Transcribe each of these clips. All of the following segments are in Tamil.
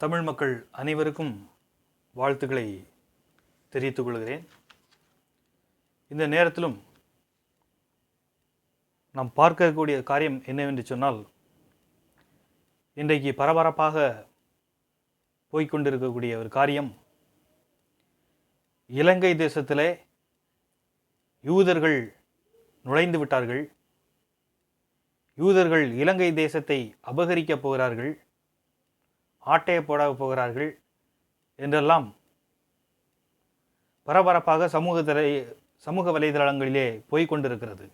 தமிழ் மக்கள் அனைவருக்கும் வாழ்த்துக்களை தெரிவித்துக் கொள்கிறேன். இந்த நேரத்திலும் நாம் பார்க்கக்கூடிய காரியம் என்னவென்று சொன்னால் இன்றைக்கு பரபரப்பாக போய்க்கொண்டிருக்கக்கூடிய ஒரு காரியம் இலங்கை தேசத்திலே யூதர்கள் நுழைந்து விட்டார்கள் யூதர்கள் இலங்கை தேசத்தை அபகரிக்கப் போகிறார்கள் ஆட்டையை போட போகிறார்கள் என்றெல்லாம் பரபரப்பாக சமூகத்திலே சமூக வலைதளங்களிலே போய்கொண்டிருக்கிறது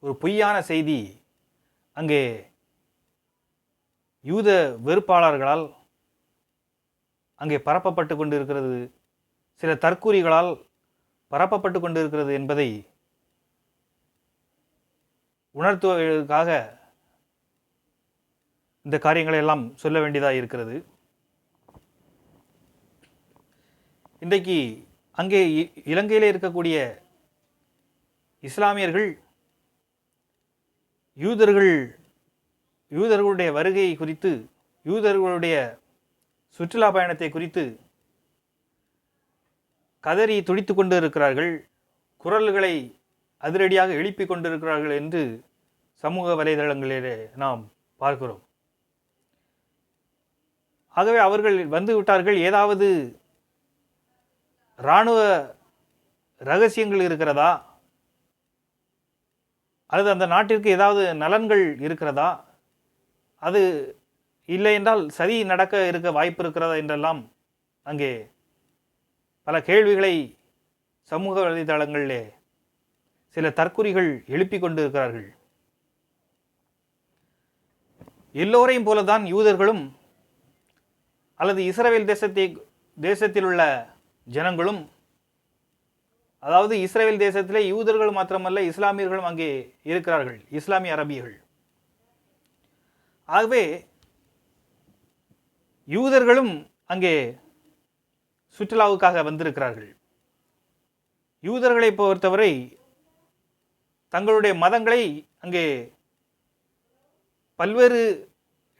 ஒரு பொய்யான செய்தி அங்கே யூத வெறுப்பாளர்களால் அங்கே பரப்பப்பட்டு கொண்டிருக்கிறது. சில தற்கூறிகளால் பரப்பப்பட்டு கொண்டிருக்கிறது என்பதை உணர்த்துவதற்காக இந்த காரியங்களை எல்லாம் சொல்ல வேண்டியதாக இருக்கிறது. இன்றைக்கு அங்கே இ- இருக்கக்கூடிய இஸ்லாமியர்கள் யூதர்கள் யூதர்களுடைய வருகை குறித்து யூதர்களுடைய சுற்றுலா பயணத்தை குறித்து கதறி துடித்து கொண்டு இருக்கிறார்கள். குரல்களை அதிரடியாக எழுப்பிக் கொண்டிருக்கிறார்கள் என்று சமூக வலைதளங்களிலே நாம் பார்க்கிறோம். ஆகவே அவர்கள் வந்து விட்டார்கள். ஏதாவது இராணுவ ரகசியங்கள் இருக்கிறதா? அல்லது அந்த நாட்டிற்கு ஏதாவது நலன்கள் இருக்கிறதா? அது இல்லை என்றால் சதி நடக்க இருக்க வாய்ப்பு இருக்கிறதா என்றெல்லாம் அங்கே பல கேள்விகளை சமூக வலைதளங்களிலே சில தற்குறிகள் எழுப்பி கொண்டிருக்கிறார்கள். எல்லோரையும் போலதான் யூதர்களும் அல்லது இஸ்ரேல் தேசத்தை தேசத்தில் உள்ள ஜனங்களும் அதாவது இஸ்ரேல் தேசத்திலே யூதர்கள் மாத்திரமல்ல இஸ்லாமியர்களும் அங்கே இருக்கிறார்கள் இஸ்லாமிய அரபியர்கள். ஆகவே யூதர்களும் அங்கே சுற்றுலாவுக்காக வந்திருக்கிறார்கள். யூதர்களை பொறுத்தவரை தங்களுடைய மதங்களை அங்கே பல்வேறு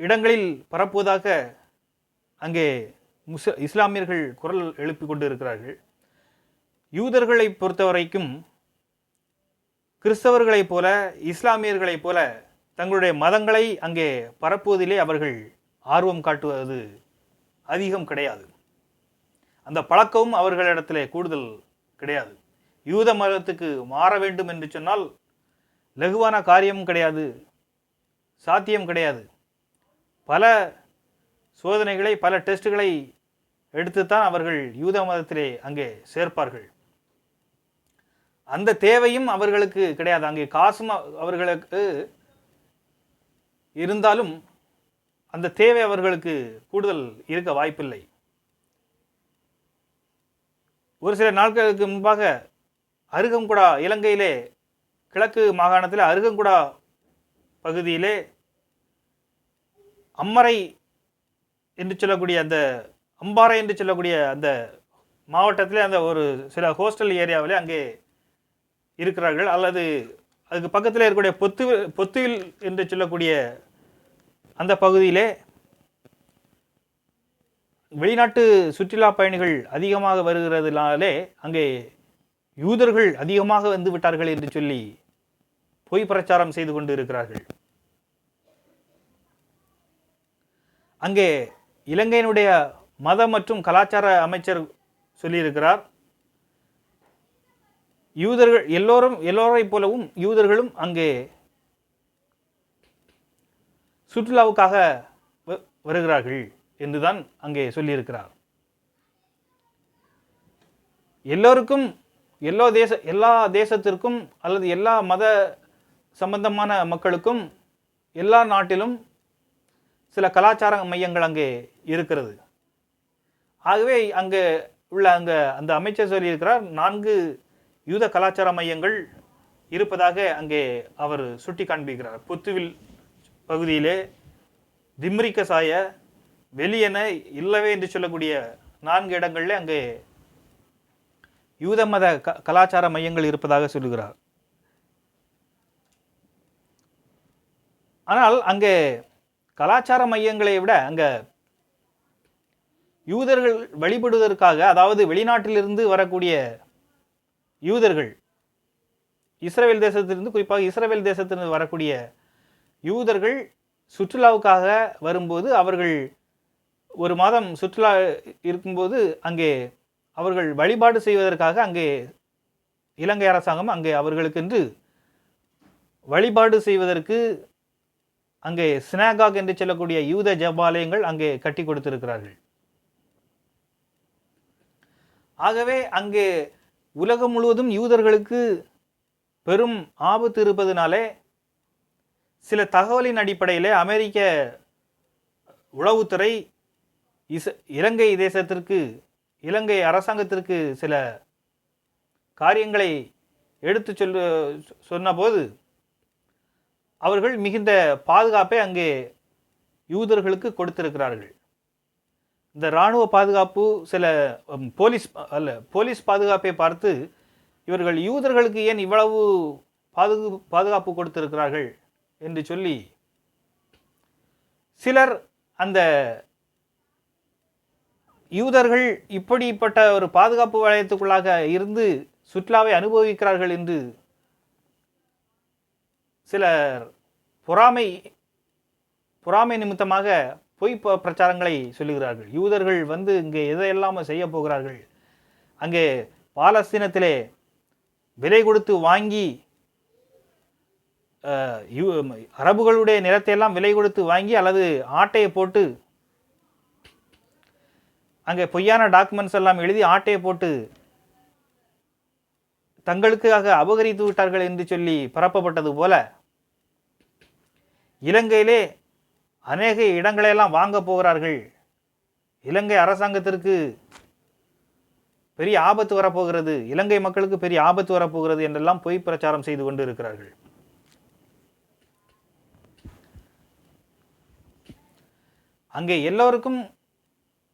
இடங்களில் பரப்புவதாக அங்கே முஸ் இஸ்லாமியர்கள் குரல் எழுப்பி கொண்டு இருக்கிறார்கள் யூதர்களை பொறுத்தவரைக்கும் கிறிஸ்தவர்களைப் போல இஸ்லாமியர்களைப் போல தங்களுடைய மதங்களை அங்கே பரப்புவதிலே அவர்கள் ஆர்வம் காட்டுவது அதிகம் கிடையாது. அந்த பழக்கமும் அவர்களிடத்தில் கூடுதல் கிடையாது. யூத மதத்துக்கு மாற வேண்டும் என்று சொன்னால் லகுவான காரியம் கிடையாது சாத்தியம் கிடையாது. பல சோதனைகளை பல டெஸ்ட்டுகளை எடுத்துத்தான் அவர்கள் யூத மதத்திலே அங்கே சேர்ப்பார்கள். அந்த தேவையும் அவர்களுக்கு கிடையாது. அங்கே காசும் அவர்களுக்கு இருந்தாலும் அந்த தேவை அவர்களுக்கு கூடுதல் இருக்க வாய்ப்பில்லை. ஒரு சில நாட்களுக்கு முன்பாக அருகங்குடா இலங்கையிலே கிழக்கு மாகாணத்தில் அருகங்குடா பகுதியிலே அம்மரை என்று சொல்லக்கூடிய அந்த அம்பாறை என்று சொல்லக்கூடிய அந்த மாவட்டத்திலே அந்த ஒரு சில ஹோஸ்டல் ஏரியாவிலே அங்கே இருக்கிறார்கள். அல்லது அதுக்கு பக்கத்தில் இருக்கக்கூடிய பொத்து பொத்துவில் என்று சொல்லக்கூடிய அந்த பகுதியிலே வெளிநாட்டு சுற்றுலா பயணிகள் அதிகமாக வருகிறதுனாலே அங்கே யூதர்கள் அதிகமாக வந்து விட்டார்கள் என்று சொல்லி பொய் பிரச்சாரம் செய்து கொண்டு இருக்கிறார்கள். அங்கே இலங்கையினுடைய மத மற்றும் கலாச்சார அமைச்சர் சொல்லியிருக்கிறார். யூதர்கள் எல்லோரும் எல்லோரைப் போலவும் யூதர்களும் அங்கே சுற்றுலாவுக்காக வ- வருகிறார்கள் என்றுதான் அங்கே சொல்லியிருக்கிறார். எல்லோருக்கும் எல்லா தேச எல்லா தேசத்திற்கும் அல்லது எல்லா மத சம்பந்தமான மக்களுக்கும் எல்லா நாட்டிலும் சில கலாச்சார மையங்கள் அங்கே இருக்கிறது. ஆகவே அங்கே உள்ள அங்கே அந்த அமைச்சர் சொல்லியிருக்கிறார் நான்கு யூத கலாச்சார மையங்கள் இருப்பதாக அங்கே அவர் சுட்டி காண்பிக்கிறார். புத்துவில் பகுதியிலே திம்ரிக்க சாய வெளியென இல்லவே என்று சொல்லக்கூடிய நான்கு இடங்களில் அங்கே யூத மத க கலாச்சார மையங்கள் இருப்பதாக சொல்லுகிறார். ஆனால் அங்கே கலாச்சார மையங்களை விட அங்கே யூதர்கள் வழிபடுவதற்காக அதாவது வெளிநாட்டிலிருந்து வரக்கூடிய யூதர்கள் இஸ்ரேல் தேசத்திலிருந்து குறிப்பாக இஸ்ரேல் தேசத்திலிருந்து வரக்கூடிய யூதர்கள் சுற்றுலாவுக்காக வரும்போது அவர்கள் ஒரு மாதம் சுற்றுலா இருக்கும்போது அங்கே அவர்கள் வழிபாடு செய்வதற்காக அங்கே இலங்கை அரசாங்கம் அங்கே அவர்களுக்கென்று வழிபாடு செய்வதற்கு அங்கே ஸ்னாகாக் என்று சொல்லக்கூடிய யூத ஜபாலயங்கள் அங்கே கட்டி கொடுத்திருக்கிறார்கள். ஆகவே அங்கே உலகம் முழுவதும் யூதர்களுக்கு பெரும் ஆபத்து இருப்பதனாலே சில தகவலின் அடிப்படையிலே அமெரிக்க உளவுத்துறை இச இலங்கை தேசத்திற்கு இலங்கை அரசாங்கத்திற்கு சில காரியங்களை எடுத்து சொல் சொன்னபோது அவர்கள் மிகுந்த பாதுகாப்பை அங்கே யூதர்களுக்கு கொடுத்திருக்கிறார்கள். இந்த இராணுவ பாதுகாப்பு சில போலீஸ் அல்ல போலீஸ் பாதுகாப்பை பார்த்து இவர்கள் யூதர்களுக்கு ஏன் இவ்வளவு பாதுகு பாதுகாப்பு கொடுத்திருக்கிறார்கள் என்று சொல்லி சிலர் அந்த யூதர்கள் இப்படிப்பட்ட ஒரு பாதுகாப்பு வளையத்துக்குள்ளாக இருந்து சுற்றுலாவை அனுபவிக்கிறார்கள் என்று சிலர் பொறாமை பொறாமை நிமித்தமாக பொய் ப- பிரச்சாரங்களை சொல்லுகிறார்கள். யூதர்கள் வந்து இங்கே எதையெல்லாம் செய்ய போகிறார்கள்? அங்கே பாலஸ்தீனத்திலே விலை கொடுத்து வாங்கி யூ- அரபுகளுடைய நிலத்தை எல்லாம் விலை கொடுத்து வாங்கி அல்லது ஆட்டையை போட்டு அங்கே பொய்யான டாக்குமெண்ட்ஸ் எல்லாம் எழுதி ஆட்டையை போட்டு தங்களுக்காக அபகரித்து விட்டார்கள் என்று சொல்லி பரப்பப்பட்டது போல இலங்கையிலே அநேக இடங்களையெல்லாம் வாங்க போகிறார்கள். இலங்கை அரசாங்கத்திற்கு பெரிய ஆபத்து வரப்போகிறது. இலங்கை மக்களுக்கு பெரிய ஆபத்து வரப்போகிறது என்றெல்லாம் பொய் பிரச்சாரம் செய்து கொண்டு இருக்கிறார்கள் அங்கே எல்லோருக்கும்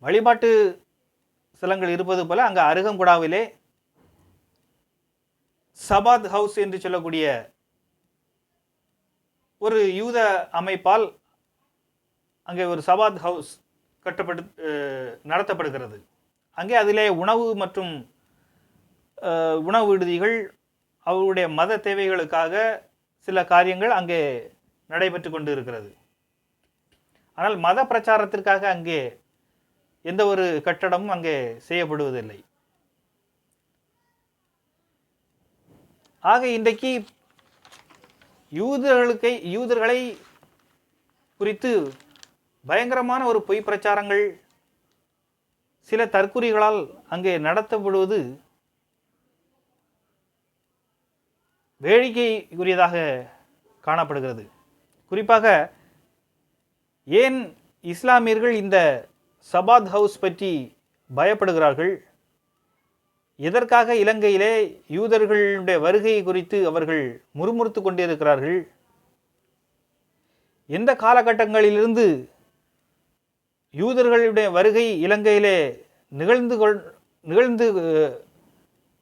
வழிபாட்டு ஸ்தலங்கள் இருப்பது போல அங்கே அருகங்குடாவிலே சபாத் ஹவுஸ் என்று சொல்லக்கூடிய ஒரு யூத அமைப்பால் அங்கே ஒரு சபாத் ஹவுஸ் கட்டப்படு நடத்தப்படுகிறது. அங்கே அதிலே உணவு மற்றும் உணவு விடுதிகள் அவருடைய மத தேவைகளுக்காக சில காரியங்கள் அங்கே நடைபெற்று கொண்டு இருக்கிறது ஆனால் மத பிரச்சாரத்திற்காக அங்கே எந்த ஒரு கட்டடமும் அங்கே செய்யப்படுவதில்லை. ஆக இன்றைக்கு யூதர்களுக்கு யூதர்களை குறித்து பயங்கரமான ஒரு பொய் பிரச்சாரங்கள் சில தற்குறிகளால் அங்கே நடத்தப்படுவது வேடிக்கைக்குரியதாக காணப்படுகிறது. குறிப்பாக ஏன் இஸ்லாமியர்கள் இந்த சபாத் ஹவுஸ் பற்றி பயப்படுகிறார்கள்? எதற்காக இலங்கையிலே யூதர்களுடைய வருகை குறித்து அவர்கள் முறுமுறுத்து கொண்டிருக்கிறார்கள்? எந்த காலகட்டங்களிலிருந்து யூதர்களுடைய வருகை இலங்கையிலே நிகழ்ந்து கொள் நிகழ்ந்து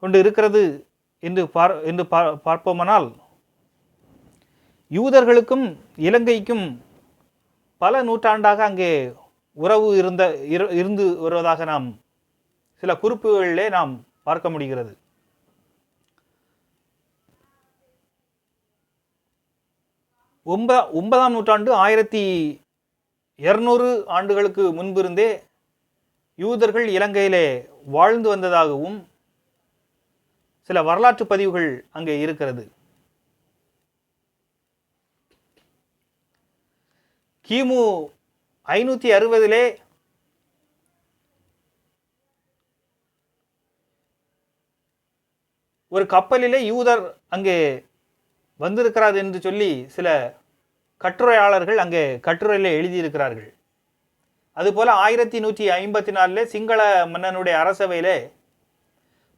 கொண்டு இருக்கிறது என்று பார் என்று பா- பார்ப்போமானால் யூதர்களுக்கும் இலங்கைக்கும் பல நூற்றாண்டாக அங்கே உறவு இருந்த இரு- இருந்து வருவதாக நாம் சில குறிப்புகளிலே நாம் பார்க்க முடிகிறது. ஒன்ப ஒன்பதாம் நூற்றாண்டு ஆயிரத்தி இருநூறு ஆண்டுகளுக்கு முன்பிருந்தே யூதர்கள் இலங்கையிலே வாழ்ந்து வந்ததாகவும் சில வரலாற்று பதிவுகள் அங்கே இருக்கிறது. கிமு ஐநூற்றி அறுபதிலே ஒரு கப்பலிலே யூதர் அங்கே வந்திருக்கிறார் என்று சொல்லி சில கட்டுரையாளர்கள் அங்கே கட்டுரையில் எழுதியிருக்கிறார்கள். அதுபோல் ஆயிரத்தி நூற்றி ஐம்பத்தி நாலில் சிங்கள மன்னனுடைய அரசவையிலே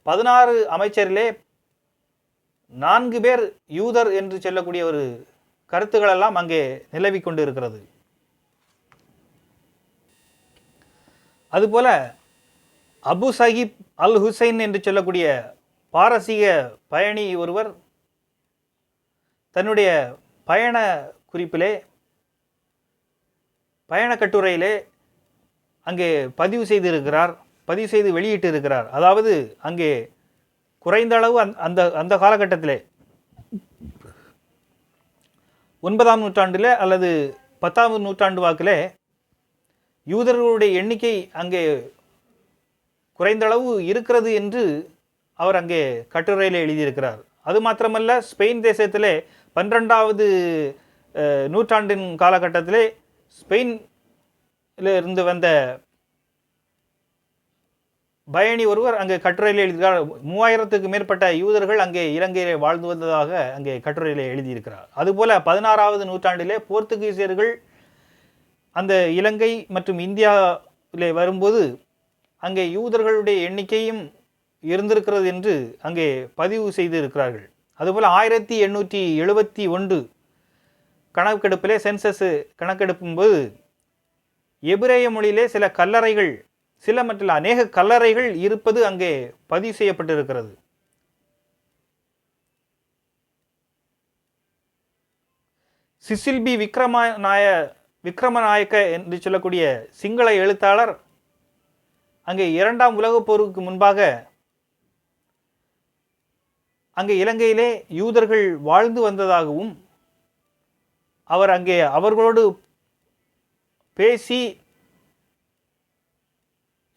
பதினாறு அமைச்சரிலே நான்கு பேர் யூதர் என்று சொல்லக்கூடிய ஒரு கருத்துக்களெல்லாம் அங்கே நிலவி கொண்டு இருக்கிறது அதுபோல் அபு சஹிப் அல் ஹுசைன் என்று சொல்லக்கூடிய பாரசீக பயணி ஒருவர் தன்னுடைய பயண குறிப்பிலே பயண கட்டுரையிலே அங்கே பதிவு செய்திருக்கிறார் பதிவு செய்து வெளியிட்டு இருக்கிறார் அதாவது அங்கே குறைந்த அளவு அந்த- அந்த அந்த காலகட்டத்திலே. ஒன்பதாம் நூற்றாண்டில் அல்லது பத்தாம் நூற்றாண்டு வாக்கிலே யூதர்களுடைய எண்ணிக்கை அங்கே குறைந்தளவு இருக்கிறது என்று அவர் அங்கே கட்டுரையில் எழுதியிருக்கிறார். அது மாத்திரமல்ல ஸ்பெயின் தேசத்திலே பன்னிரெண்டாவது நூற்றாண்டின் காலகட்டத்திலே ஸ்பெயினில் இருந்து வந்த பயணி ஒருவர் அங்கே கட்டுரையில் எழுதுகிறார் மூவாயிரத்துக்கு மேற்பட்ட யூதர்கள் அங்கே இலங்கையிலே வாழ்ந்து வந்ததாக அங்கே கட்டுரையில் எழுதியிருக்கிறார். அதுபோல பதினாறாவது நூற்றாண்டிலே போர்த்துகீசியர்கள் அந்த இலங்கை மற்றும் இந்தியாவிலே வரும்போது அங்கே யூதர்களுடைய எண்ணிக்கையும் இருந்திருக்கிறது என்று அங்கே பதிவு செய்திருக்கிறார்கள். அதுபோல் ஆயிரத்தி எண்ணூற்றி எழுபத்தி ஒன்று கணக்கெடுப்பிலே சென்சஸ் கணக்கெடுக்கும்போது எபிரேய மொழியிலே சில கல்லறைகள் சில மற்றும் அநேக கல்லறைகள் இருப்பது அங்கே பதிவு செய்யப்பட்டிருக்கிறது. சிசில்பி விக்ரமநாய விக்ரமநாயக்க என்று சொல்லக்கூடிய சிங்கள எழுத்தாளர் அங்கே இரண்டாம் உலகப் போருக்கு முன்பாக அங்கே இலங்கையிலே யூதர்கள் வாழ்ந்து வந்ததாகவும் அவர் அங்கே அவர்களோடு பேசி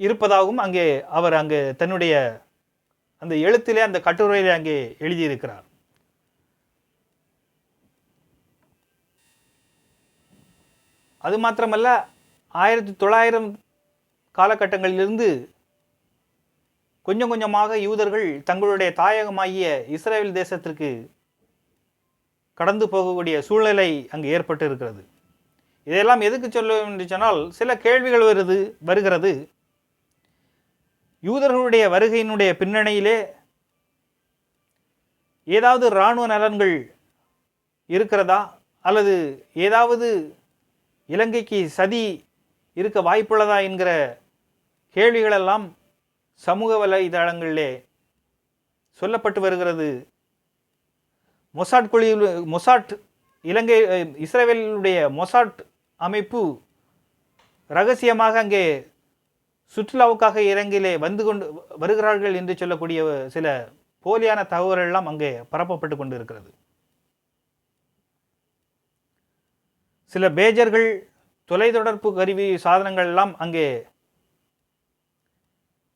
இருப்பதாகவும் அங்கே அவர் அங்கே தன்னுடைய அந்த எழுத்திலே அந்த கட்டுரையிலே அங்கே எழுதியிருக்கிறார். அது மாத்திரமல்ல ஆயிரத்தி தொள்ளாயிரம் காலகட்டங்களிலிருந்து கொஞ்சம் கொஞ்சமாக யூதர்கள் தங்களுடைய தாயகமாகிய இஸ்ரேல் தேசத்திற்கு கடந்து போகக்கூடிய சூழ்நிலை அங்கு ஏற்பட்டு இருக்கிறது இதையெல்லாம் எதுக்கு சொல்ல என்று சொன்னால் சில கேள்விகள் வருது வருகிறது. யூதர்களுடைய வருகையினுடைய பின்னணியிலே ஏதாவது இராணுவ நலன்கள் இருக்கிறதா? அல்லது ஏதாவது இலங்கைக்கு சதி இருக்க வாய்ப்புள்ளதா என்கிற கேள்விகளெல்லாம் சமூக வலைதளங்களிலே சொல்லப்பட்டு வருகிறது. மொசாட் குழியில் மொசாட் இலங்கை இஸ்ரேலுடைய மொசாட் அமைப்பு ரகசியமாக அங்கே சுற்றுலாவுக்காக இலங்கையிலே வந்து கொண்டு வருகிறார்கள் என்று சொல்லக்கூடிய சில போலியான தகவல்கள் எல்லாம் அங்கே பரப்பப்பட்டு கொண்டு இருக்கிறது சில பேஜர்கள் தொலைத்தொடர்பு கருவி சாதனங்கள் எல்லாம் அங்கே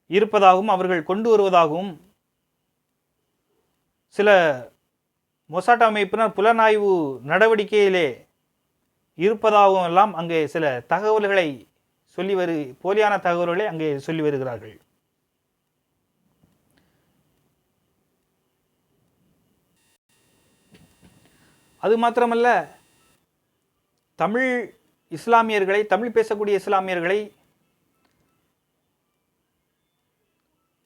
இருப்பதாகவும் அவர்கள் கொண்டு வருவதாகவும் சில மொசாட் அமைப்பினர் புலனாய்வு நடவடிக்கையிலே இருப்பதாகவும் எல்லாம் அங்கே சில தகவல்களை சொல்லி வரு போலியான தகவல்களை அங்கே சொல்லி வருகிறார்கள். அது மாத்திரமல்ல தமிழ் இஸ்லாமியர்களை தமிழ் பேசக்கூடிய இஸ்லாமியர்களை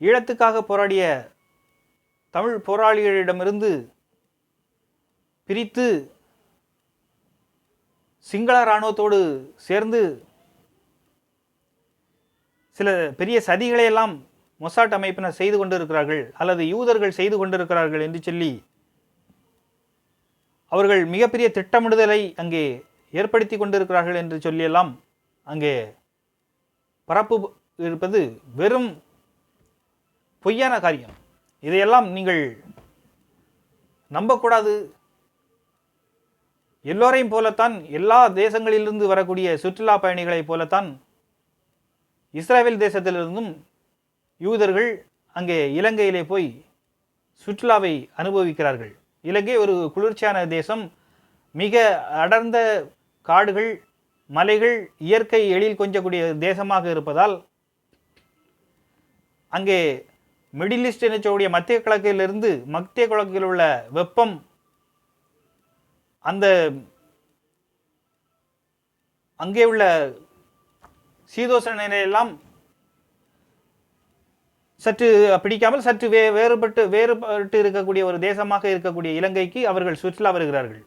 ஈழத்துக்காக போராடிய தமிழ் போராளிகளிடமிருந்து பிரித்து சிங்கள இராணுவத்தோடு சேர்ந்து சில பெரிய சதிகளையெல்லாம் மொசாட் அமைப்பினர் செய்து கொண்டிருக்கிறார்கள் அல்லது யூதர்கள் செய்து கொண்டிருக்கிறார்கள் என்று சொல்லி அவர்கள் மிகப்பெரிய திட்டமிடுதலை அங்கே ஏற்படுத்தி கொண்டிருக்கிறார்கள் என்று சொல்லியெல்லாம் அங்கே பரப்பு இருப்பது வெறும் பொய்யான காரியம். இதையெல்லாம் நீங்கள் நம்பக்கூடாது. எல்லோரையும் போலத்தான் எல்லா தேசங்களிலிருந்து வரக்கூடிய சுற்றுலா பயணிகளைப் போலத்தான் இஸ்ரேல் தேசத்திலிருந்தும் யூதர்கள் அங்கே இலங்கையிலே போய் சுற்றுலாவை அனுபவிக்கிறார்கள். இலங்கை ஒரு குளிர்ச்சியான தேசம். மிக அடர்ந்த காடுகள் மலைகள் இயற்கை எழில் கொஞ்சக்கூடிய தேசமாக இருப்பதால் அங்கே மிடில் ஈஸ்ட் என்று சொல்லக்கூடிய மத்திய கிழக்கிலிருந்து மத்திய கிழக்கில் உள்ள வெப்பம் அந்த அங்கே உள்ள சீதோஷண நிலையெல்லாம் சற்று பிடிக்காமல் சற்று வே வேறுபட்டு வேறுபட்டு இருக்கக்கூடிய ஒரு தேசமாக இருக்கக்கூடிய இலங்கைக்கு அவர்கள் சுற்றுலா வருகிறார்கள்.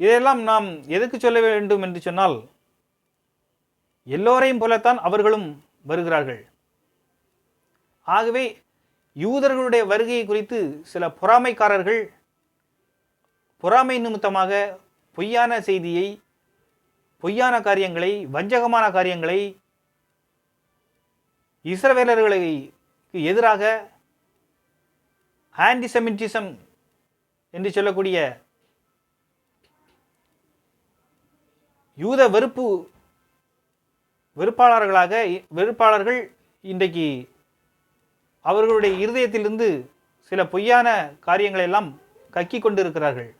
இதையெல்லாம் நாம் எதுக்கு சொல்ல வேண்டும் என்று சொன்னால் எல்லோரையும் போலத்தான் அவர்களும் வருகிறார்கள். ஆகவே யூதர்களுடைய வருகை குறித்து சில பொறாமைக்காரர்கள் பொறாமை நிமித்தமாக பொய்யான செய்தியை பொய்யான காரியங்களை வஞ்சகமான காரியங்களை இஸ்ரவேலர்களுக்கு எதிராக ஆன்டிசெமிட்டிசம் என்று சொல்லக்கூடிய யூத வெறுப்பு வெறுப்பாளர்களாக வெறுப்பாளர்கள் இன்றைக்கு அவர்களுடைய இருதயத்திலிருந்து சில பொய்யான காரியங்களை எல்லாம் கக்கி கொண்டிருக்கிறார்கள்.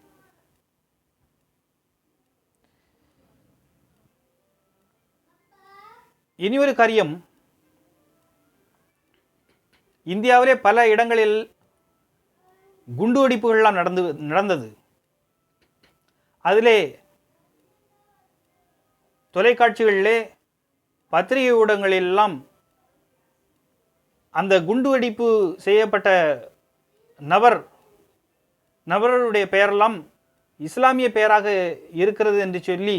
இனி ஒரு காரியம். இந்தியாவிலே பல இடங்களில் குண்டு வெடிப்புகள்லாம் நடந்து நடந்தது. அதிலே தொலைக்காட்சிகளிலே பத்திரிகை ஊடகங்களெல்லாம் அந்த குண்டு வெடிப்பு செய்யப்பட்ட நபர் நபருடைய பெயரெல்லாம் இஸ்லாமிய பெயராக இருக்கிறது என்று சொல்லி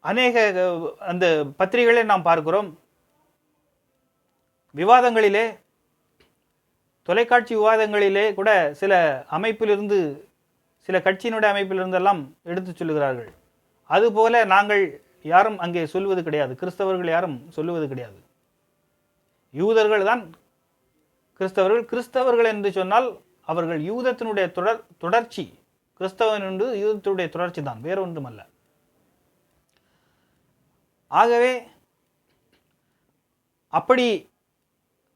அநேக அந்த பத்திரிகைகளை நாம் பார்க்கிறோம். விவாதங்களிலே தொலைக்காட்சி விவாதங்களிலே கூட சில அமைப்பிலிருந்து சில கட்சியினுடைய அமைப்பிலிருந்தெல்லாம் எடுத்துச் சொல்லுகிறார்கள். அதுபோல நாங்கள் யாரும் அங்கே சொல்வது கிடையாது. கிறிஸ்தவர்கள் யாரும் சொல்லுவது கிடையாது. யூதர்கள் தான் கிறிஸ்தவர்கள். கிறிஸ்தவர்கள் என்று சொன்னால் அவர்கள் யூதத்தினுடைய தொடர் தொடர்ச்சி. கிறிஸ்தவன் என்று யூதத்தினுடைய தொடர்ச்சி தான் வேற ஒன்றுமல்ல. ஆகவே அப்படி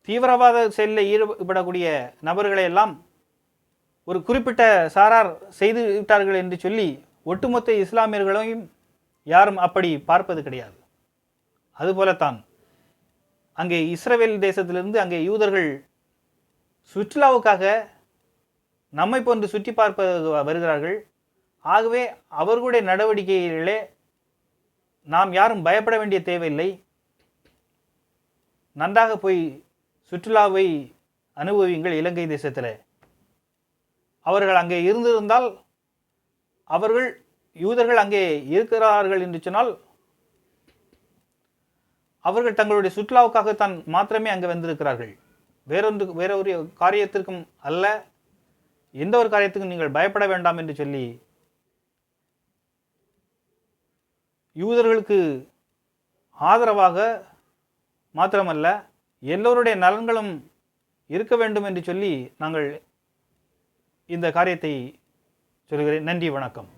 தீவிரவாத செயலில் ஈடுபடக்கூடிய நபர்களை எல்லாம் ஒரு குறிப்பிட்ட சாரார் செய்து விட்டார்கள் என்று சொல்லி ஒட்டுமொத்த இஸ்லாமியர்களையும் யாரும் அப்படி பார்ப்பது கிடையாது. அதுபோலத்தான் அங்கே இஸ்ரவேல் தேசத்திலிருந்து அங்கே யூதர்கள் சுற்றுலாவுக்காக நம்மை போன்று சுற்றி பார்ப்ப வருகிறார்கள். ஆகவே அவர்களுடைய நடவடிக்கைகளிலே நாம் யாரும் பயப்பட வேண்டிய தேவையில்லை. நன்றாக போய் சுற்றுலாவை அனுபவியுங்கள் இலங்கை தேசத்தில். அவர்கள் அங்கே இருந்திருந்தால் அவர்கள் யூதர்கள் அங்கே இருக்கிறார்கள் என்று சொன்னால் அவர்கள் தங்களுடைய சுற்றுலாவுக்காகத்தான் மாத்திரமே அங்கே வந்திருக்கிறார்கள். வேறொன்று வேற ஒரு காரியத்திற்கும் அல்ல. எந்த ஒரு காரியத்துக்கும் நீங்கள் பயப்பட வேண்டாம் என்று சொல்லி யூதர்களுக்கு ஆதரவாக மாத்திரமல்ல எல்லோருடைய நலன்களும் இருக்க வேண்டும் என்று சொல்லி நாங்கள் இந்த காரியத்தை சொல்கிறேன். நன்றி வணக்கம்.